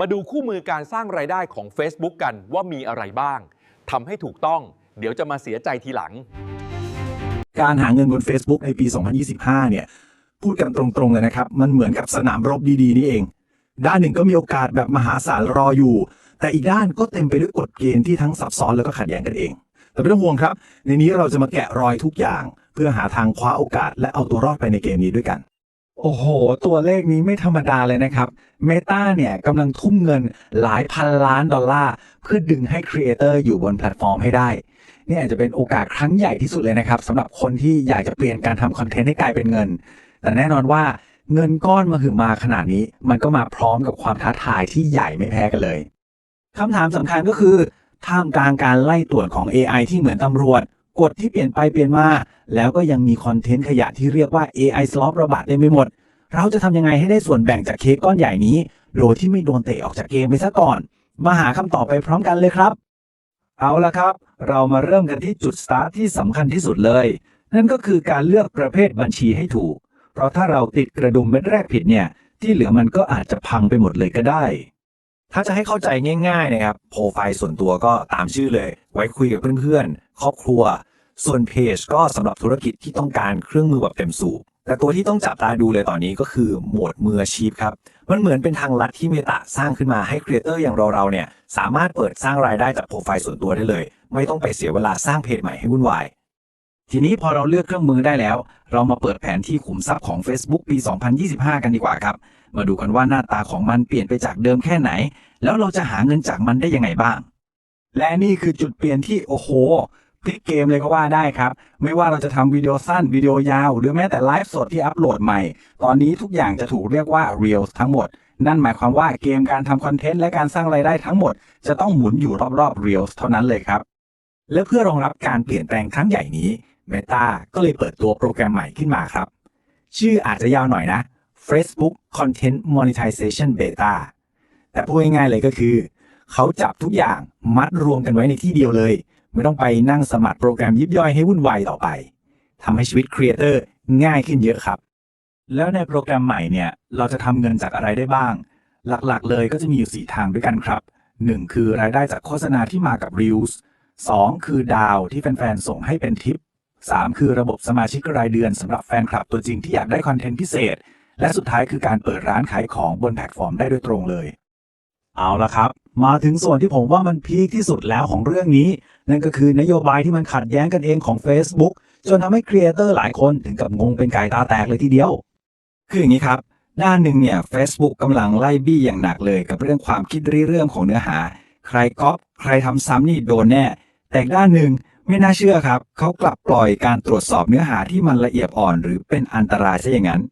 มาดูคู่มือการสร้างรายได้ของ Facebook กันว่ามีอะไรบ้างทำให้ถูกต้อง เดี๋ยวจะมาเสียใจทีหลัง การหาเงินบน Facebook ในปี 2025 เนี่ย พูดกันตรงๆเลยนะครับ มันเหมือนกับสนามรบดีๆ นี่เอง ด้านหนึ่งก็มีโอกาสแบบมหาศาลรออยู่ แต่อีกด้านก็เต็มไปด้วยกฎเกณฑ์ที่ทั้งซับซ้อนแล้วก็ขัดแย้งกันเอง แต่ไม่ต้องห่วงครับ ในนี้เราจะมาแกะรอยทุกอย่าง เพื่อหาทางคว้าโอกาสและเอาตัวรอดไปในเกมนี้ด้วยกัน โอ้โห ตัวเลขนี้ไม่ธรรมดาเลยนะครับ Meta เนี่ยกำลังทุ่มเงินหลายพันล้านดอลลาร์ เพื่อดึงให้ครีเอเตอร์อยู่บนแพลตฟอร์มให้ได้ นี่อาจจะเป็นโอกาสครั้งใหญ่ที่สุดเลยนะครับสำหรับคนที่อยากจะเปลี่ยนการทำคอนเทนต์ให้กลายเป็นเงิน แต่แน่นอนว่าเงินก้อนมาหือมาขนาดนี้ มันก็มาพร้อมกับความท้าทายที่ใหญ่ไม่แพ้กันเลยคำถามสำคัญก็คือท่ามกลางการไล่ตรวจของ AI ที่เหมือนตำรวจ กฎที่เปลี่ยนไปเปลี่ยนมา แล้วก็ยังมีคอนเทนต์ขยะที่เรียกว่า AI slop ระบาดเต็มไปหมด เราจะทำยังไงให้ได้ส่วนแบ่งจากเค้กก้อนใหญ่นี้ โดยที่ไม่โดนเตะออกจากเกมไปซะก่อน มาหาคำตอบไปพร้อมกันเลยครับ เอาละครับ เรามาเริ่มกันที่จุดสตาร์ทที่สำคัญที่สุดเลย นั่นก็คือการเลือกประเภทบัญชีให้ถูก เพราะถ้าเราติดกระดุมเม็ดแรกผิดเนี่ย ที่เหลือมันก็อาจจะพังไปหมดเลยก็ได้ถ้าจะให้เข้าใจง่ายๆนะครับ โปรไฟล์ส่วนตัวก็ตามชื่อเลย ไว้คุยกับเพื่อนๆ ครอบครัว ส่วนเพจก็สำหรับธุรกิจที่ต้องการเครื่องมือแบบเต็มสูบแต่ตัวที่ต้องจับตาดูเลยตอนนี้ก็คือโหมดมืออาชีพครับ มันเหมือนเป็นทางลัดที่เมตาสร้างขึ้นมาให้ครีเอเตอร์อย่างเราๆเนี่ย สามารถเปิดสร้างรายได้จากโปรไฟล์ส่วนตัวได้เลย ไม่ต้องไปเสียเวลาสร้างเพจใหม่ให้วุ่นวาย ทีนี้พอเราเลือกเครื่องมือได้แล้ว เรามาเปิดแผนที่ขุมทรัพย์ของ Facebook ปี 2025 กันดีกว่าครับ มาดูกันว่าหน้าตาของมันเปลี่ยนไปจากเดิมแค่ไหน แล้วเราจะหาเงินจากมันได้ยังไงบ้าง และนี่คือจุดเปลี่ยนที่โอ้โห พลิกเกมเลยก็ว่าได้ครับ ไม่ว่าเราจะทำวิดีโอสั้นวิดีโอยาว หรือแม้แต่ไลฟ์สดที่อัปโหลดใหม่ ตอนนี้ทุกอย่างจะถูกเรียกว่า Reels ทั้งหมด นั่นหมายความว่าเกมการทำคอนเทนต์และการสร้างรายได้ทั้งหมด จะต้องหมุนอยู่รอบๆ Reels เท่านั้นเลยครับ และเพื่อรองรับการเปลี่ยนแปลงครั้งใหญ่นี้ Meta ก็เลยเปิดตัวโปรแกรมใหม่ขึ้นมาครับ ชื่ออาจจะยาวหน่อยนะ Facebook Content Monetization Beta แต่พูดง่ายๆเลยก็คือ เขาจับทุกอย่างมัดรวมกันไว้ในที่เดียวเลย ไม่ต้องไปนั่งสมัครโปรแกรมยิบย่อยให้วุ่นวายต่อไปทำให้ชีวิตครีเอเตอร์ง่ายขึ้นเยอะครับ แล้วในโปรแกรมใหม่เนี่ย เราจะทำเงินจากอะไรได้บ้าง หลักๆ เลยก็จะมีอยู่ 4 ทางด้วยกันครับ 1 คือรายได้จากโฆษณาที่มากับ Reels 2 คือดาวที่แฟนๆ ส่งให้เป็นทิป 3 คือระบบสมาชิกรายเดือนสำหรับแฟนคลับตัวจริงที่อยากได้คอนเทนต์พิเศษ และสุดท้ายคือการเปิดร้านขายของบนแพลตฟอร์มได้โดยตรงเลย เอาละครับ มาถึงส่วนที่ผมว่ามันพีคที่สุดแล้วของเรื่องนี้ นั่นก็คือนโยบายที่มันขัดแย้งกันเองของ Facebook จนทำให้ครีเอเตอร์หลายคนถึงกับงงเป็นไก่ตาแตกเลยทีเดียว คืออย่างนี้ครับ ด้านหนึ่งเนี่ย Facebook กำลังไล่บี้อย่างหนักเลยกับเรื่องความคิดริเรื่องของเนื้อหา ใครก๊อปใครทำซ้ำนี่โดนแน่ แต่ด้านหนึ่งไม่น่าเชื่อครับเขากลับปล่อยการตรวจสอบเนื้อหาที่มันละเอียดอ่อน หรือเป็นอันตรายซะอย่างนั้น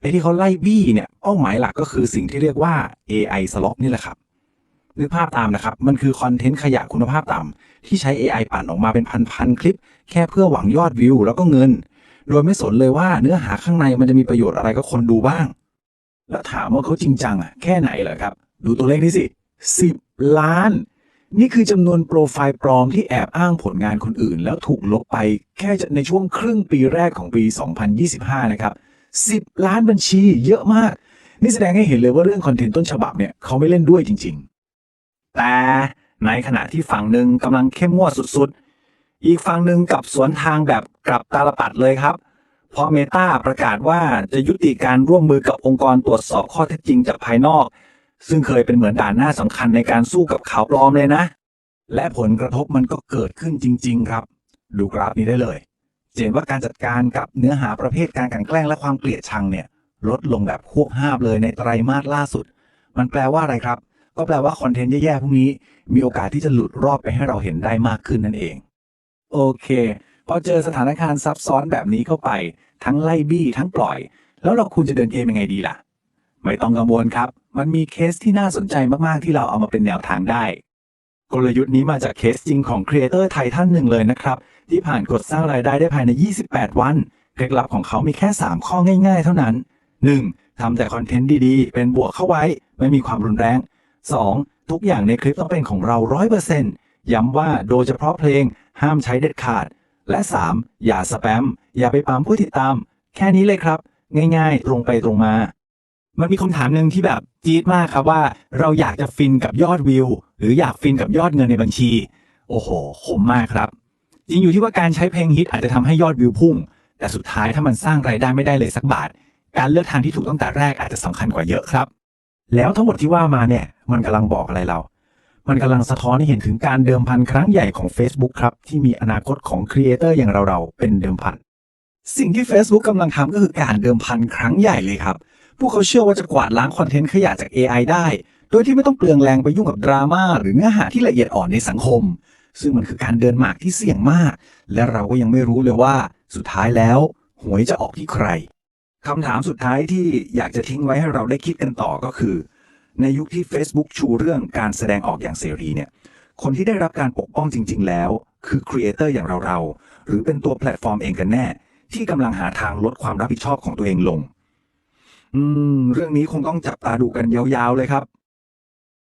ไอ้ที่เขาไล่บี้เนี่ยเป้าหมายหลักก็คือสิ่งที่เรียกว่า AI slop นี่แหละครับนึกภาพตามนะครับ มันคือคอนเทนต์ขยะคุณภาพต่ำที่ใช้ AI ปั่นออกมาเป็นพันๆคลิป แค่เพื่อหวังยอดวิวแล้วก็เงิน โดยไม่สนเลยว่าเนื้อหาข้างในมันจะมีประโยชน์อะไรกับคนดูบ้าง แล้วถามว่าเขาจริงจังอะแค่ไหนเหรอครับ ดูตัวเลขนี้สิ 10 ล้าน นี่คือจำนวนโปรไฟล์ปลอมที่แอบอ้างผลงานคนอื่น แล้วถูกลบไปแค่ในช่วงครึ่งปีแรกของปี 2025 นะครับ 10 ล้านบัญชีเยอะมาก นี่แสดงให้เห็นเลยว่าเรื่องคอนเทนต์ต้นฉบับเนี่ยเขาไม่เล่นด้วยจริง ๆ แต่ในขณะที่ฝั่งหนึ่งกำลังเข้มงวดสุดๆ อีกฝั่งหนึ่งกับสวนทางแบบกลับตาลปัดเลยครับ เพราะเมตาประกาศว่าจะยุติการร่วมมือกับองค์กรตรวจสอบข้อเท็จจริงจากภายนอก ซึ่งเคยเป็นเหมือนด่านหน้าสำคัญในการสู้กับข่าวปลอมเลยนะ และผลกระทบมันก็เกิดขึ้นจริง ๆ ครับ ดูกราฟนี้ได้เลย จะเห็นว่าการจัดการกับเนื้อหาประเภทการกันแกล้งและความเกลียดชังเนี่ยลดลงแบบควบห้าบเลยในไตรมาสล่าสุด มันแปลว่าอะไรครับ ก็แปลว่าคอนเทนต์แย่ๆพวกนี้มีโอกาสที่จะหลุดรอบไปให้เราเห็นได้มากขึ้นนั่นเอง โอเค พอเจอสถานการณ์ซับซ้อนแบบนี้เข้าไป ทั้งไล่บี้ทั้งปล่อย แล้วเราควรจะเดินเกมยังไงดีล่ะ ไม่ต้องกังวลครับ มันมีเคสที่น่าสนใจมากๆที่เราเอามาเป็นแนวทางได้ กลยุทธ์นี้มาจากเคสจริงของครีเอเตอร์ไทยท่านหนึ่งเลยนะครับ ที่ผ่านกดสร้างรายได้ได้ภายใน 28 วัน เคล็ดลับของเขามีแค่ 3 ข้อง่ายๆ เท่านั้น 1. ทำแต่คอนเทนต์ดีๆ เป็นบวกเข้าไว้ ไม่มีความรุนแรง 2. ทุกอย่างในคลิปต้องเป็นของเรา 100%ย้ำว่าโดยเฉพาะเพลงห้ามใช้เด็ดขาด และ 3. อย่าสแปม อย่าไปปามผู้ติดตาม แค่นี้เลยครับ ง่ายๆ ตรงไปตรงมามันมีคำถามหนึ่งที่แบบจี๊ดมากครับว่าเราอยากจะฟินกับยอดวิว หรืออยากฟินกับยอดเงินในบัญชี โอ้โหขมมากครับ จริงอยู่ที่ว่าการใช้เพลงฮิตอาจจะทำให้ยอดวิวพุ่ง แต่สุดท้ายถ้ามันสร้างรายได้ไม่ได้เลยสักบาท การเลือกทางที่ถูกตั้งแต่แรกอาจจะสำคัญกว่าเยอะครับ แล้วทั้งหมดที่ว่ามาเนี่ย มันกำลังบอกอะไรเรา มันกำลังสะท้อนให้เห็นถึงการเดิมพันครั้งใหญ่ของ Facebook ครับ ที่มีอนาคตของครีเอเตอร์อย่างเราๆเป็นเดิมพันสิ่งที่ Facebook กำลังทำก็คือการเดิมพันครั้งใหญ่เลยครับ พวกเขาเชื่อว่าจะกวาดล้างคอนเทนต์ขยะจาก AI ได้ โดยที่ไม่ต้องเปลืองแรงไปยุ่งกับดราม่าหรือเนื้อหาที่ละเอียดอ่อนในสังคม ซึ่งมันคือการเดินหมากที่เสี่ยงมาก และเราก็ยังไม่รู้เลยว่าสุดท้ายแล้ว หวยจะออกที่ใครคำถามสุดท้ายที่อยากจะทิ้งไว้ให้เราได้คิดกันต่อก็คือ ในยุคที่ Facebook ชูเรื่องการแสดงออกอย่างเสรีเนี่ยคนที่ได้รับการปกป้องจริง ๆ แล้ว คือครีเอเตอร์อย่างเราๆหรือเป็นตัวแพลตฟอร์มเองกันแน่ ที่กำลังหาทางลดความรับผิดชอบของตัวเองลง อืม เรื่องนี้คงต้องจับตาดูกันยาวๆเลยครับ